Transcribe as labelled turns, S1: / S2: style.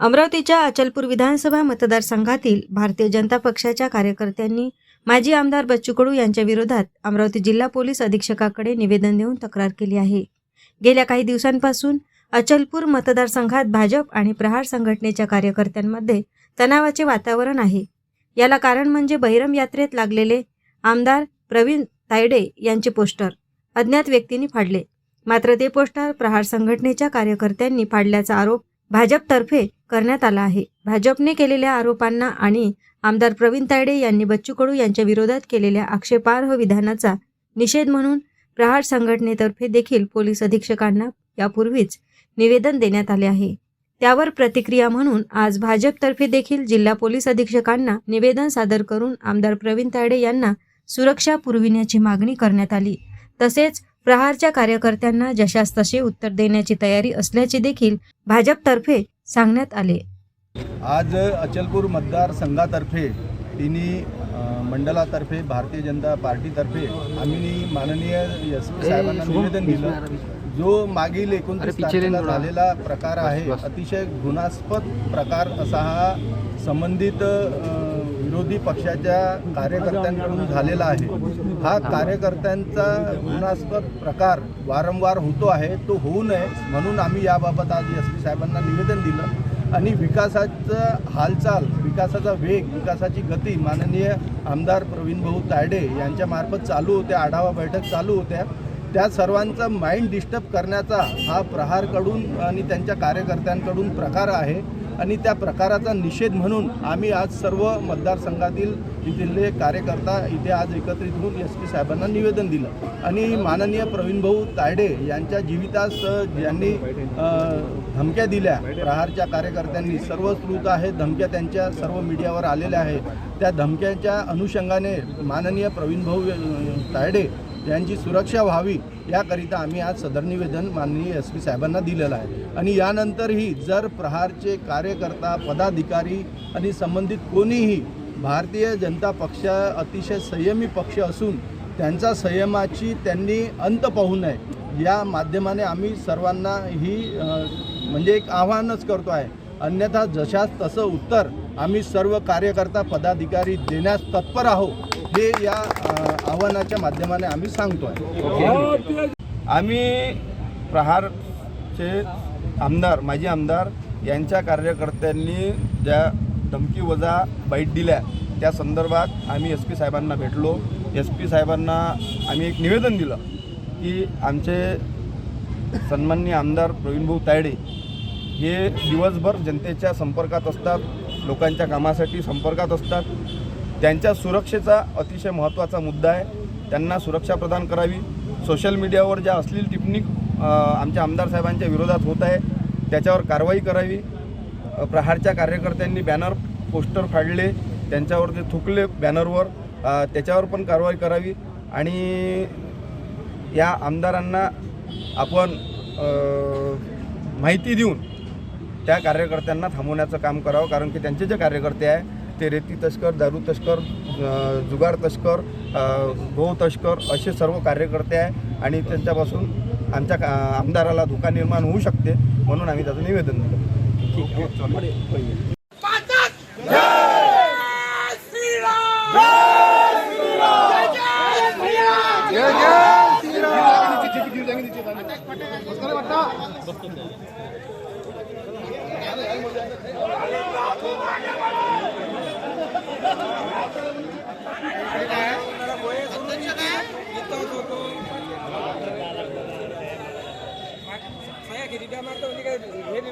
S1: अमरावतीच्या अचलपूर विधानसभा मतदारसंघातील भारतीय जनता पक्षाच्या कार्यकर्त्यांनी माजी आमदार बच्चू कडू यांच्या विरोधात अमरावती जिल्हा पोलीस अधीक्षकाकडे निवेदन देऊन तक्रार केली आहे. गेल्या काही दिवसांपासून अचलपूर मतदारसंघात भाजप आणि प्रहार संघटनेच्या कार्यकर्त्यांमध्ये तणावाचे वातावरण आहे. याला कारण म्हणजे बहिरम यात्रेत लागलेले आमदार प्रवीण तायडे यांचे पोस्टर अज्ञात व्यक्तींनी फाडले. मात्र ते पोस्टर प्रहार संघटनेच्या कार्यकर्त्यांनी फाडल्याचा आरोप भाजपतर्फे करण्यात आला आहे. भाजपने केलेल्या आरोपांना आणि आमदार प्रवीण तायडे यांनी बच्चू कडू यांच्या विरोधात केलेल्या आक्षेपार्ह विधानाचा निषेध म्हणून प्रहार संघटनेतर्फे देखील पोलीस अधीक्षकांना यापूर्वीच निवेदन देण्यात आले आहे. त्यावर प्रतिक्रिया म्हणून आज भाजपतर्फे देखील जिल्हा पोलीस अधीक्षकांना निवेदन सादर करून आमदार प्रवीण तायडे यांना सुरक्षा पुरविण्याची मागणी करण्यात आली. तसेच प्रहारच्या कार्यकर्त्यांना जशास तसे उत्तर देण्याची तयारी असल्याचे देखील भाजपतर्फे सांगण्यात आले.
S2: आज अचलपूर मतदारसंघातर्फे तिन्ही अ, मंडळातर्फे भारतीय जनता पार्टीतर्फे आम्ही माननीय एस पी साहेबांना निवेदन दिलं. जो मागील एकोणतीस तारखेला झालेला प्रकार आहे अतिशय गुणास्पद प्रकार असा हा संबंधित विरोधी पक्षाच्या कार्यकर्त्यांकडून झालेला आहे. हा कार्यकर्त्यांचा गुणास्पद प्रकार वारंवार होतो आहे. तो होऊ नये म्हणून आम्ही याबाबत आज एस पी साहेबांना निवेदन दिलं. आणि विकासाचं हालचाल विकासाचा वेग विकासाची गती माननीय आमदार प्रवीण भाऊ तायडे यांच्यामार्फत चालू होत्या. आढावा बैठक चालू होत्या. त्या सर्वांचा माइंड डिस्टर्ब करण्याचा हा प्रहारकडून आणि त्यांच्या कार्यकर्त्यांकडून प्रकार आहे. आणि त्या प्रकाराचा निषेध म्हणून आम्ही आज सर्व मतदारसंघातील इथले कार्यकर्ता इथे आज एकत्रित होऊन एस पी साहेबांना निवेदन दिलं. आणि माननीय प्रवीणभाऊ तायडे यांच्या जीवितास ज्यांनी धमक्या दिल्या प्रहारच्या कार्यकर्त्यांनी सर्व स्रोत आहे धमक्या त्यांच्या सर्व मीडियावर आलेल्या आहेत. त्या धमक्याच्या अनुषंगाने माननीय प्रवीणभाऊ तायडे यांची सुरक्षा व्हावी याकरिता आम्ही आज सदर निवेदन माननीय एस पी साहेबांना दिलेलं आहे. आणि यानंतरही जर प्रहारचे कार्यकर्ता पदाधिकारी आणि संबंधित कोणीही भारतीय जनता पक्ष अतिशय संयमी पक्ष असून त्यांचा संयमाची त्यांनी अंत पाहू नये या माध्यमाने आम्ही सर्वांना ही म्हणजे एक आव्हानच करतो आहे. अन्यथा जशास तसं उत्तर आम्ही सर्व कार्यकर्ता पदाधिकारी देण्यास तत्पर आहोत. हे या आव्हानाच्या माध्यमाने आम्ही सांगतो आहे आम्ही प्रहारचे आमदार माजी आमदार यांच्या कार्यकर्त्यांनी ज्या धमकी वजा बाईट दिल्या त्या संदर्भात आम्ही एस पी साहेबांना भेटलो. एस पी साहेबांना आम्ही एक निवेदन दिलं की आमचे सन्माननीय आमदार प्रवीणभाऊ तायडे हे दिवसभर जनतेच्या संपर्कात असतात लोकांच्या कामासाठी संपर्कात असतात. त्यांच्या सुरक्षेचा अतिशय महत्त्वाचा मुद्दा आहे. त्यांना सुरक्षा प्रदान करावी. सोशल मीडियावर ज्या असलेली टिप्पणी आमच्या आमदार साहेबांच्या विरोधात होत आहे त्याच्यावर कारवाई करावी. प्रहारच्या कार्यकर्त्यांनी बॅनर पोस्टर फाडले त्यांच्यावर ते थुकले बॅनरवर. त्याच्यावर पण कारवाई करावी. आणि या आमदारांना आपण माहिती देऊन त्या कार्यकर्त्यांना थांबवण्याचं काम करावं. कारण की त्यांचे जे कार्यकर्ते आहे ते रेती तस्कर दारू तस्कर जुगार तस्कर गहू तस्कर असे सर्व कार्यकर्ते आहे आणि त्यांच्यापासून आमच्या का आमदाराला धोका निर्माण होऊ शकते म्हणून आम्ही त्याचं निवेदन दिलं.